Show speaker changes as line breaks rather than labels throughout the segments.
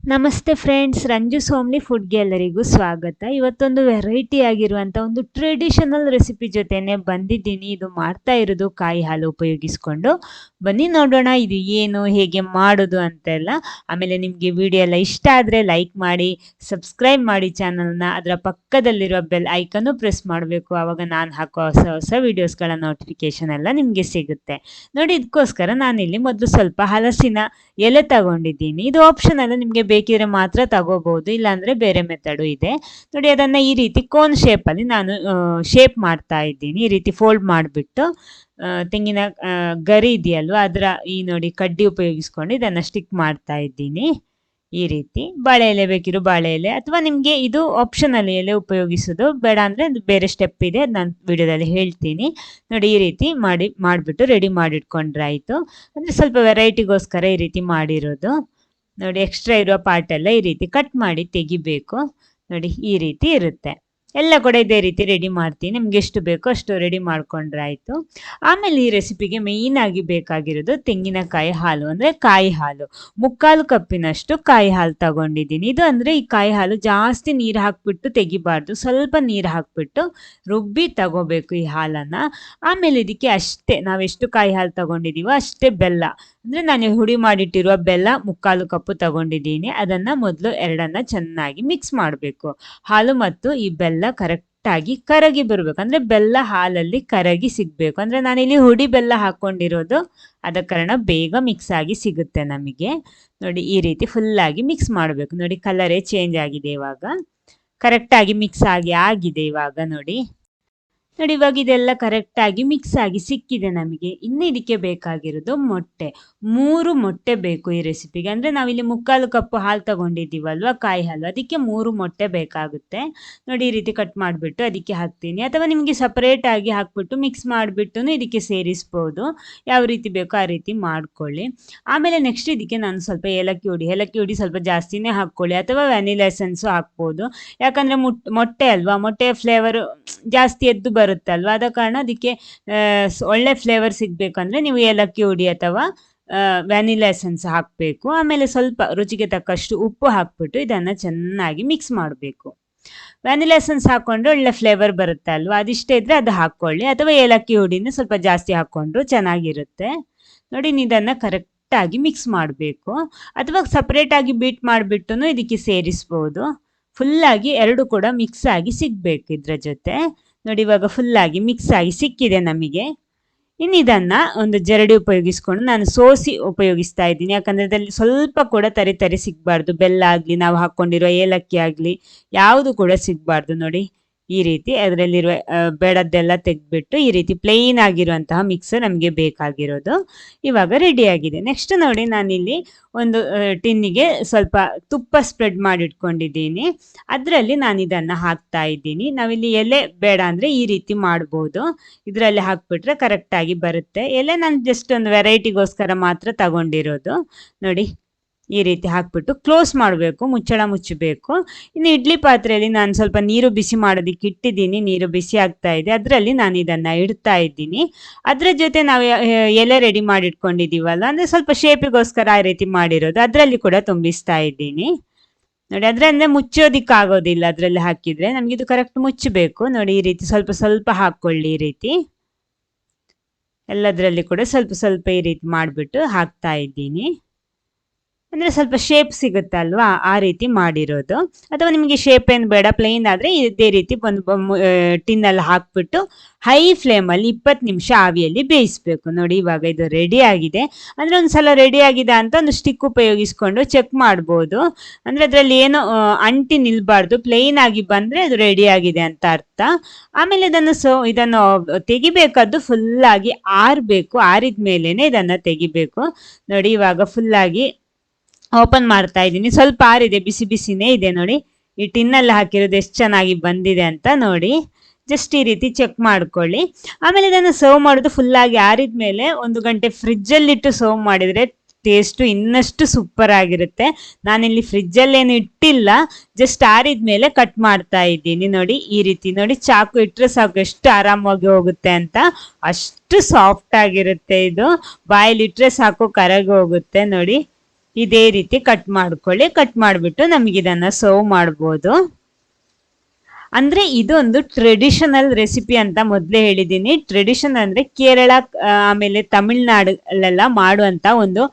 ನಮಸ್ತೆ ಫ್ರೆಂಡ್ಸ್ ರಂಜು ಸೋಮ್ನಿ ಫುಡ್ಗೆ ಎಲ್ಲರಿಗೂ ಸ್ವಾಗತ. ಇವತ್ತೊಂದು ವೆರೈಟಿ ಆಗಿರುವಂಥ ಒಂದು ಟ್ರೆಡಿಷನಲ್ ರೆಸಿಪಿ ಜೊತೆನೆ ಬಂದಿದ್ದೀನಿ. ಇದು ಮಾಡ್ತಾ ಇರೋದು ಕಾಯಿ ಹಾಲು ಉಪಯೋಗಿಸ್ಕೊಂಡು. ಬನ್ನಿ ನೋಡೋಣ, ಇದು ಏನು, ಹೇಗೆ ಮಾಡೋದು ಅಂತೆಲ್ಲ. ಆಮೇಲೆ ನಿಮಗೆ ವಿಡಿಯೋ ಎಲ್ಲ ಇಷ್ಟ ಆದರೆ ಲೈಕ್ ಮಾಡಿ ಸಬ್ಸ್ಕ್ರೈಬ್ ಮಾಡಿ ಚಾನಲ್ನ ಅದರ ಪಕ್ಕದಲ್ಲಿರುವ ಬೆಲ್ ಐಕನ್ನು ಪ್ರೆಸ್ ಮಾಡಬೇಕು. ಆವಾಗ ನಾನು ಹಾಕೋ ಹೊಸ ಹೊಸ ವೀಡಿಯೋಸ್ಗಳ ನೋಟಿಫಿಕೇಶನ್ ಎಲ್ಲ ನಿಮಗೆ ಸಿಗುತ್ತೆ. ನೋಡಿ ಇದಕ್ಕೋಸ್ಕರ ನಾನಿಲ್ಲಿ ಮೊದಲು ಸ್ವಲ್ಪ ಹಲಸಿನ ಎಲೆ ತಗೊಂಡಿದ್ದೀನಿ. ಇದು ಆಪ್ಷನ್ ಅಲ್ಲ, ನಿಮಗೆ ಬೇಕಿದ್ರೆ ಮಾತ್ರ ತಗೋಬಹುದು ಇಲ್ಲಾಂದ್ರೆ ಬೇರೆ ಮೆಥಡು ಇದೆ. ನೋಡಿ, ಅದನ್ನ ಈ ರೀತಿ ಕೋನ್ ಶೇಪಲ್ಲಿ ನಾನು ಶೇಪ್ ಮಾಡ್ತಾ ಇದ್ದೀನಿ. ಈ ರೀತಿ ಫೋಲ್ಡ್ ಮಾಡಿಬಿಟ್ಟು ತೆಂಗಿನ ಗರಿ ಇದೆಯಲ್ವಾ, ಅದರ ಈ ನೋಡಿ ಕಡ್ಡಿ ಉಪಯೋಗಿಸ್ಕೊಂಡು ಇದನ್ನು ಸ್ಟಿಕ್ ಮಾಡ್ತಾ ಇದ್ದೀನಿ. ಈ ರೀತಿ ಬಾಳೆ ಎಲೆ ಬೇಕಿರೋ ಬಾಳೆ ಎಲೆ, ಅಥವಾ ನಿಮಗೆ ಇದು ಆಪ್ಷನಲ್ ಎಲೆ ಉಪಯೋಗಿಸೋದು ಬೇಡ ಅಂದರೆ ಅದು ಬೇರೆ ಸ್ಟೆಪ್ ಇದೆ ನಾನು ವಿಡಿಯೋದಲ್ಲಿ ಹೇಳ್ತೀನಿ. ನೋಡಿ, ಈ ರೀತಿ ಮಾಡಿ, ಮಾಡಿಬಿಟ್ಟು ರೆಡಿ ಮಾಡಿಟ್ಕೊಂಡ್ರೆ ಆಯಿತು ಅಂದರೆ ಸ್ವಲ್ಪ ವೆರೈಟಿಗೋಸ್ಕರ ಈ ರೀತಿ ಮಾಡಿರೋದು. ನೋಡಿ ಎಕ್ಸ್ಟ್ರಾ ಇರೋ ಪಾರ್ಟೆಲ್ಲ ಈ ರೀತಿ ಕಟ್ ಮಾಡಿ ತೆಗಿಬೇಕು. ನೋಡಿ ಈ ರೀತಿ ಇರುತ್ತೆ. ಎಲ್ಲ ಕೂಡ ಇದೇ ರೀತಿ ರೆಡಿ ಮಾಡ್ತೀನಿ. ನಿಮ್ಗೆ ಎಷ್ಟು ಬೇಕೋ ಅಷ್ಟು ರೆಡಿ ಮಾಡ್ಕೊಂಡ್ರೆ ಆಯಿತು. ಆಮೇಲೆ ಈ ರೆಸಿಪಿಗೆ ಮೇಯ್ನ್ ಆಗಿ ಬೇಕಾಗಿರೋದು ತೆಂಗಿನಕಾಯಿ ಹಾಲು, ಅಂದರೆ ಕಾಯಿ ಹಾಲು. ಮುಕ್ಕಾಲು ಕಪ್ಪಿನಷ್ಟು ಕಾಯಿ ಹಾಲು ತಗೊಂಡಿದ್ದೀನಿ. ಇದು ಅಂದರೆ ಈ ಕಾಯಿ ಹಾಲು ಜಾಸ್ತಿ ನೀರು ಹಾಕ್ಬಿಟ್ಟು ತೆಗಿಬಾರ್ದು. ಸ್ವಲ್ಪ ನೀರು ಹಾಕ್ಬಿಟ್ಟು ರುಬ್ಬಿ ತಗೋಬೇಕು ಈ ಹಾಲನ್ನು. ಆಮೇಲೆ ಇದಕ್ಕೆ ಅಷ್ಟೇ ನಾವೆಷ್ಟು ಕಾಯಿ ಹಾಲು ತಗೊಂಡಿದ್ದೀವೋ ಅಷ್ಟೇ ಬೆಲ್ಲ. ಅಂದರೆ ನಾನು ಹುಡಿ ಮಾಡಿಟ್ಟಿರುವ ಬೆಲ್ಲ ಮುಕ್ಕಾಲು ಕಪ್ಪು ತಗೊಂಡಿದ್ದೀನಿ. ಅದನ್ನು ಮೊದಲು ಎರಡನ್ನ ಚೆನ್ನಾಗಿ ಮಿಕ್ಸ್ ಮಾಡಬೇಕು. ಹಾಲು ಮತ್ತು ಈ ಬೆಲ್ಲ ಕರೆಕ್ಟಾಗಿ ಕರಗಿ ಬರಬೇಕು. ಅಂದರೆ ಬೆಲ್ಲ ಹಾಲಲ್ಲಿ ಕರಗಿ ಸಿಗಬೇಕು. ಅಂದರೆ ನಾನಿಲ್ಲಿ ಹುಡಿ ಬೆಲ್ಲ ಹಾಕ್ಕೊಂಡಿರೋದು ಅದ ಕಾರಣ ಬೇಗ ಮಿಕ್ಸ್ ಆಗಿ ಸಿಗುತ್ತೆ ನಮಗೆ. ನೋಡಿ, ಈ ರೀತಿ ಫುಲ್ಲಾಗಿ ಮಿಕ್ಸ್ ಮಾಡಬೇಕು. ನೋಡಿ ಕಲರೇ ಚೇಂಜ್ ಆಗಿದೆ ಇವಾಗ. ಕರೆಕ್ಟಾಗಿ ಮಿಕ್ಸ್ ಆಗಿ ಆಗಿದೆ ಇವಾಗ, ನೋಡಿ. ನೋಡಿ, ಇವಾಗ ಇದೆಲ್ಲ ಕರೆಕ್ಟಾಗಿ ಮಿಕ್ಸ್ ಆಗಿ ಸಿಕ್ಕಿದೆ ನಮಗೆ. ಇನ್ನು ಇದಕ್ಕೆ ಬೇಕಾಗಿರೋದು ಮೊಟ್ಟೆ. ಮೂರು ಮೊಟ್ಟೆ ಬೇಕು ಈ ರೆಸಿಪಿಗೆ ಅಂದರೆ ನಾವಿಲ್ಲಿ ಮುಕ್ಕಾಲು ಕಪ್ಪು ಹಾಲು ತಗೊಂಡಿದ್ದೀವಲ್ವ, ಕಾಯಿ ಹಾಲು. ಅದಕ್ಕೆ ಮೂರು ಮೊಟ್ಟೆ ಬೇಕಾಗುತ್ತೆ. ನೋಡಿ, ಈ ರೀತಿ ಕಟ್ ಮಾಡಿಬಿಟ್ಟು ಅದಕ್ಕೆ ಹಾಕ್ತೀನಿ. ಅಥವಾ ನಿಮಗೆ ಸಪ್ರೇಟಾಗಿ ಹಾಕ್ಬಿಟ್ಟು ಮಿಕ್ಸ್ ಮಾಡಿಬಿಟ್ಟು ಇದಕ್ಕೆ ಸೇರಿಸ್ಬೋದು. ಯಾವ ರೀತಿ ಬೇಕೋ ಆ ರೀತಿ ಮಾಡ್ಕೊಳ್ಳಿ. ಆಮೇಲೆ ನೆಕ್ಸ್ಟ್ ಇದಕ್ಕೆ ನಾನು ಸ್ವಲ್ಪ ಏಲಕ್ಕಿ ಹುಡಿ. ಏಲಕ್ಕಿ ಹುಡಿ ಸ್ವಲ್ಪ ಜಾಸ್ತಿನೇ ಹಾಕ್ಕೊಳ್ಳಿ. ಅಥವಾ ವ್ಯಾನಿಲಾ ಎಸೆನ್ಸು ಹಾಕ್ಬೋದು. ಯಾಕಂದರೆ ಮುಟ್, ಮೊಟ್ಟೆ ಅಲ್ವಾ? ಮೊಟ್ಟೆಯ ಫ್ಲೇವರು ಜಾಸ್ತಿ ಎದ್ದು ಬರುತ್ತೆ ಅಲ್ವಾ? ಆದ ಕಾರಣ ಅದಕ್ಕೆ ಒಳ್ಳೆ ಫ್ಲೇವರ್ ಸಿಗಬೇಕಂದ್ರೆ ನೀವು ಏಲಕ್ಕಿ ಹುಡಿ ಅಥವಾ ವ್ಯಾನಿಲಾ ಎಸೆನ್ಸ್ ಹಾಕಬೇಕು. ಆಮೇಲೆ ಸ್ವಲ್ಪ ರುಚಿಗೆ ತಕ್ಕಷ್ಟು ಉಪ್ಪು ಹಾಕ್ಬಿಟ್ಟು ಇದನ್ನು ಚೆನ್ನಾಗಿ ಮಿಕ್ಸ್ ಮಾಡಬೇಕು. ವ್ಯಾನಿಲಾ ಎಸೆನ್ಸ್ ಹಾಕ್ಕೊಂಡ್ರೆ ಒಳ್ಳೆ ಫ್ಲೇವರ್ ಬರುತ್ತೆ ಅಲ್ವಾ? ಅದಿಷ್ಟೇ ಇದ್ರೆ ಅದು ಹಾಕ್ಕೊಳ್ಳಿ ಅಥವಾ ಏಲಕ್ಕಿ ಹುಡಿನ ಸ್ವಲ್ಪ ಜಾಸ್ತಿ ಹಾಕ್ಕೊಂಡ್ರು ಚೆನ್ನಾಗಿರುತ್ತೆ. ನೋಡಿ ಇದನ್ನು ಕರೆಕ್ಟ್ ಕರೆಕ್ಟಾಗಿ ಮಿಕ್ಸ್ ಮಾಡಬೇಕು. ಅಥವಾ ಸಪ್ರೇಟಾಗಿ ಬೀಟ್ ಮಾಡಿಬಿಟ್ಟು ಇದಕ್ಕೆ ಸೇರಿಸ್ಬೋದು. ಫುಲ್ಲಾಗಿ ಎರಡು ಕೂಡ ಮಿಕ್ಸ್ ಆಗಿ ಸಿಗಬೇಕು ಇದರ ಜೊತೆ. ನೋಡಿ ಇವಾಗ ಫುಲ್ಲಾಗಿ ಮಿಕ್ಸ್ ಆಗಿ ಸಿಕ್ಕಿದೆ ನಮಗೆ. ಇನ್ನು ಇದನ್ನು ಒಂದು ಜರಡಿ ಉಪಯೋಗಿಸ್ಕೊಂಡು ನಾನು ಸೋಸಿ ಉಪಯೋಗಿಸ್ತಾ ಇದ್ದೀನಿ. ಯಾಕಂದರೆ ಅದರಲ್ಲಿ ಸ್ವಲ್ಪ ಕೂಡ ತರಿ ತರಿ ಸಿಗಬಾರ್ದು. ಬೆಲ್ಲ ಆಗಲಿ, ನಾವು ಹಾಕ್ಕೊಂಡಿರೋ ಏಲಕ್ಕಿ ಆಗಲಿ, ಯಾವುದು ಕೂಡ ಸಿಗಬಾರ್ದು ನೋಡಿ. ಈ ರೀತಿ ಅದರಲ್ಲಿರುವ ಬೇಡದ್ದೆಲ್ಲ ತೆಗೆದ್ಬಿಟ್ಟು ಈ ರೀತಿ ಪ್ಲೇನ್ ಆಗಿರುವಂತಹ ಮಿಕ್ಸರ್ ನಮಗೆ ಬೇಕಾಗಿರೋದು. ಇವಾಗ ರೆಡಿಯಾಗಿದೆ ನೆಕ್ಸ್ಟ್ ನೋಡಿ ನಾನಿಲ್ಲಿ ಒಂದು ಟಿನ್ನಿಗೆ ಸ್ವಲ್ಪ ತುಪ್ಪ ಸ್ಪ್ರೆಡ್ ಮಾಡಿಟ್ಕೊಂಡಿದ್ದೀನಿ. ಅದರಲ್ಲಿ ನಾನು ಇದನ್ನು ಹಾಕ್ತಾ ಇದ್ದೀನಿ. ನಾವಿಲ್ಲಿ ಎಲೆ ಬೇಡ ಅಂದರೆ ಈ ರೀತಿ ಮಾಡ್ಬೋದು. ಇದರಲ್ಲಿ ಹಾಕ್ಬಿಟ್ರೆ ಕರೆಕ್ಟಾಗಿ ಬರುತ್ತೆ. ಎಲೆ ನಾನು ಜಸ್ಟ್ ಒಂದು ವೆರೈಟಿಗೋಸ್ಕರ ಮಾತ್ರ ತಗೊಂಡಿರೋದು. ನೋಡಿ. ಈ ರೀತಿ ಹಾಕ್ಬಿಟ್ಟು ಕ್ಲೋಸ್ ಮಾಡಬೇಕು, ಮುಚ್ಚಳ ಮುಚ್ಚಬೇಕು. ಇನ್ನು ಇಡ್ಲಿ ಪಾತ್ರೆಯಲ್ಲಿ ನಾನು ಸ್ವಲ್ಪ ನೀರು ಬಿಸಿ ಮಾಡೋದಕ್ಕೆ ಇಟ್ಟಿದ್ದೀನಿ, ನೀರು ಬಿಸಿ ಆಗ್ತಾ ಇದೆ. ಅದರಲ್ಲಿ ನಾನು ಇದನ್ನು ಇಡ್ತಾ ಇದ್ದೀನಿ. ಅದರ ಜೊತೆ ನಾವು ಎಲೆ ರೆಡಿ ಮಾಡಿಟ್ಕೊಂಡಿದ್ದೀವಲ್ಲ, ಅಂದರೆ ಸ್ವಲ್ಪ ಶೇಪಿಗೋಸ್ಕರ ಆ ರೀತಿ ಮಾಡಿರೋದು. ಅದರಲ್ಲಿ ಕೂಡ ತುಂಬಿಸ್ತಾ ಇದ್ದೀನಿ. ನೋಡಿ, ಅದರ ಅಂದರೆ ಮುಚ್ಚೋದಿಕ್ಕೆ ಆಗೋದಿಲ್ಲ ಅದರಲ್ಲಿ ಹಾಕಿದರೆ. ನಮಗೆ ಇದು ಕರೆಕ್ಟ್ ಮುಚ್ಚಬೇಕು. ನೋಡಿ, ಈ ರೀತಿ ಸ್ವಲ್ಪ ಸ್ವಲ್ಪ ಹಾಕ್ಕೊಳ್ಳಿ ಈ ರೀತಿ. ಎಲ್ಲದರಲ್ಲಿ ಕೂಡ ಸ್ವಲ್ಪ ಸ್ವಲ್ಪ ಈ ರೀತಿ ಮಾಡಿಬಿಟ್ಟು ಹಾಕ್ತಾ ಇದ್ದೀನಿ. ಅಂದರೆ ಸ್ವಲ್ಪ ಶೇಪ್ ಸಿಗುತ್ತಲ್ವಾ ಆ ರೀತಿ ಮಾಡಿರೋದು. ಅಥವಾ ನಿಮಗೆ ಶೇಪ್ ಏನು ಬೇಡ ಪ್ಲೇನ್ ಆದರೆ ಇದೇ ರೀತಿ ಒಂದು ಟಿನ್ನಲ್ಲಿ ಹಾಕ್ಬಿಟ್ಟು ಹೈ ಫ್ಲೇಮಲ್ಲಿ ಇಪ್ಪತ್ತು ನಿಮಿಷ ಆವಿಯಲ್ಲಿ ಬೇಯಿಸಬೇಕು. ನೋಡಿ ಇವಾಗ ಇದು ರೆಡಿ ಆಗಿದೆ. ಅಂದರೆ ಒಂದು ಸಲ ರೆಡಿ ಆಗಿದೆ ಅಂತ ಒಂದು ಸ್ಟಿಕ್ ಉಪಯೋಗಿಸ್ಕೊಂಡು ಚೆಕ್ ಮಾಡ್ಬೋದು. ಅಂದರೆ ಅದರಲ್ಲಿ ಏನೋ ಅಂಟಿ ನಿಲ್ಬಾರ್ದು ಪ್ಲೇನ್ ಆಗಿ ಬಂದರೆ ಅದು ರೆಡಿ ಆಗಿದೆ ಅಂತ ಅರ್ಥ. ಆಮೇಲೆ ಇದನ್ನು ಸೊ, ಇದನ್ನು ತೆಗಿಬೇಕಾದ್ದು ಫುಲ್ಲಾಗಿ ಆರಬೇಕು. ಆರಿದ ಮೇಲೇ ಇದನ್ನು ತೆಗಿಬೇಕು. ನೋಡಿ ಇವಾಗ ಫುಲ್ಲಾಗಿ ಓಪನ್ ಮಾಡ್ತಾ ಇದ್ದೀನಿ. ಸ್ವಲ್ಪ ಆರಿದೆ, ಬಿಸಿ ಬಿಸಿನೇ ಇದೆ ನೋಡಿ. ಈ ಟಿನ್ನಲ್ಲಿ ಹಾಕಿರೋದು ಎಷ್ಟು ಚೆನ್ನಾಗಿ ಬಂದಿದೆ ಅಂತ ನೋಡಿ. ಜಸ್ಟ್ ಈ ರೀತಿ ಚೆಕ್ ಮಾಡ್ಕೊಳ್ಳಿ. ಆಮೇಲೆ ಇದನ್ನು ಸರ್ವ್ ಮಾಡೋದು ಫುಲ್ಲಾಗಿ ಆರಿದ ಮೇಲೆ ಒಂದು ಗಂಟೆ ಫ್ರಿಜ್ಜಲ್ಲಿಟ್ಟು ಸರ್ವ್ ಮಾಡಿದರೆ ಟೇಸ್ಟು ಇನ್ನಷ್ಟು ಸೂಪರ್ ಆಗಿರುತ್ತೆ. ನಾನಿಲ್ಲಿ ಫ್ರಿಜ್ಜಲ್ಲೇನು ಇಟ್ಟಿಲ್ಲ. ಜಸ್ಟ್ ಆರಿದ ಮೇಲೆ ಕಟ್ ಮಾಡ್ತಾ ಇದ್ದೀನಿ ನೋಡಿ. ಈ ರೀತಿ ನೋಡಿ ಚಾಕು ಇಟ್ಟರೆ ಸಾಕು ಎಷ್ಟು ಆರಾಮಾಗಿ ಹೋಗುತ್ತೆ ಅಂತ. ಅಷ್ಟು ಸಾಫ್ಟ್ ಆಗಿರುತ್ತೆ ಇದು. ಬಾಯಲ್ಲಿ ಇಟ್ಟರೆ ಸಾಕು ಕರಗಿ ಹೋಗುತ್ತೆ ನೋಡಿ. ಇದೇ ರೀತಿ ಕಟ್ ಮಾಡ್ಕೊಳ್ಳಿ. ಕಟ್ ಮಾಡಿಬಿಟ್ಟು ನಮಗೆ ಇದನ್ನ ಸರ್ವ್ ಮಾಡ್ಬೋದು. ಅಂದ್ರೆ ಇದೊಂದು ಟ್ರೆಡಿಷನಲ್ ರೆಸಿಪಿ ಅಂತ ಮೊದಲೇ ಹೇಳಿದ್ದೀನಿ ಟ್ರೆಡಿಷನ್ ಅಂದ್ರೆ ಕೇರಳ ಆಮೇಲೆ ತಮಿಳ್ನಾಡಲ್ಲೆಲ್ಲ ಮಾಡುವಂತ ಒಂದು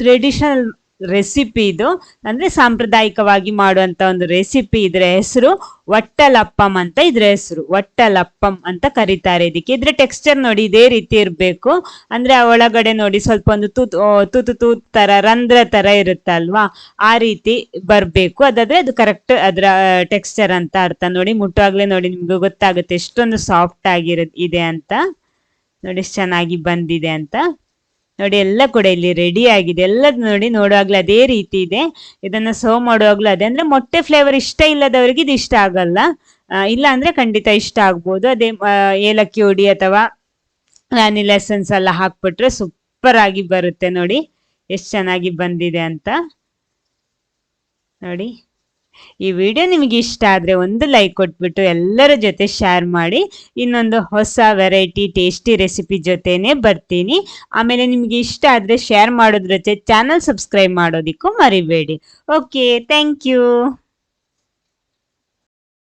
ಟ್ರೆಡಿಷನಲ್ ರೆಸಿಪಿ ಇದು. ಅಂದ್ರೆ ಸಾಂಪ್ರದಾಯಿಕವಾಗಿ ಮಾಡುವಂತ ಒಂದು ರೆಸಿಪಿ ಇದ್ರ ಹೆಸರು ವಟ್ಟಲಪ್ಪಂ ಅಂತ ಇದ್ರ ಹೆಸರು. ವಟ್ಟಲಪ್ಪಂ ಅಂತ ಕರೀತಾರೆ ಇದಕ್ಕೆ. ಇದ್ರ ಟೆಕ್ಸ್ಚರ್ ನೋಡಿ ಇದೇ ರೀತಿ ಇರಬೇಕು. ಅಂದ್ರೆ ಒಳಗಡೆ ನೋಡಿ ಸ್ವಲ್ಪ ಒಂದು ತೂತು ತೂತು ತೂತು ತರ, ರಂಧ್ರ ತರ ಇರುತ್ತಲ್ವಾ? ಆ ರೀತಿ ಬರ್ಬೇಕು. ಅದಾದ್ರೆ ಅದು ಕರೆಕ್ಟ್ ಅದರ ಟೆಕ್ಸ್ಚರ್ ಅಂತ ಅರ್ಥ. ನೋಡಿ ಮುಟ್ಟುವಾಗ್ಲೇ ನೋಡಿ ನಿಮ್ಗೆ ಗೊತ್ತಾಗುತ್ತೆ ಎಷ್ಟೊಂದು ಸಾಫ್ಟ್ ಆಗಿರ, ಇದೆ ಅಂತ. ನೋಡಿ ಚೆನ್ನಾಗಿ ಬಂದಿದೆ ಅಂತ. ನೋಡಿ, ಎಲ್ಲ ಕೂಡ ಇಲ್ಲಿ ರೆಡಿ ಆಗಿದೆ. ಎಲ್ಲ ನೋಡಿ ನೋಡುವಾಗ್ಲೂ ಅದೇ ರೀತಿ ಇದೆ. ಇದನ್ನ ಸರ್ವ್ ಮಾಡುವಾಗ್ಲೂ ಅದೇ. ಅಂದ್ರೆ ಮೊಟ್ಟೆ ಫ್ಲೇವರ್ ಇಷ್ಟ ಇಲ್ಲದವರಿಗೆ ಇದು ಇಷ್ಟ ಆಗಲ್ಲ. ಇಲ್ಲ ಅಂದ್ರೆ ಖಂಡಿತ ಇಷ್ಟ ಆಗ್ಬೋದು. ಅದೇ ಏಲಕ್ಕಿ ಹುಡಿ ಅಥವಾ ವ್ಯಾನಿಲ್ ಎಸೆನ್ಸ್ ಎಲ್ಲ ಹಾಕ್ಬಿಟ್ರೆ ಸೂಪರ್ ಆಗಿ ಬರುತ್ತೆ ನೋಡಿ. ಎಷ್ಟು ಚೆನ್ನಾಗಿ ಬಂದಿದೆ ಅಂತ. ನೋಡಿ. ಈ ವಿಡಿಯೋ ನಿಮಗೆ ಇಷ್ಟ ಆದರೆ ಒಂದು ಲೈಕ್ ಕೊಟ್ಬಿಟ್ಟು ಎಲ್ಲರ ಜೊತೆ ಶೇರ್ ಮಾಡಿ, ಇನ್ನೊಂದು ಹೊಸ ವೆರೈಟಿ ಟೇಸ್ಟಿ ರೆಸಿಪಿ ಜೊತೆನೆ ಬರ್ತೀನಿ. ಆಮೇಲೆ ನಿಮಗೆ ಇಷ್ಟ ಆದರೆ ಶೇರ್ ಮಾಡೋದ್ರ ಜೊತೆ ಚಾನಲ್ ಸಬ್ಸ್ಕ್ರೈಬ್ ಮಾಡೋದಕ್ಕೂ ಮರಿಬೇಡಿ. Okay thank you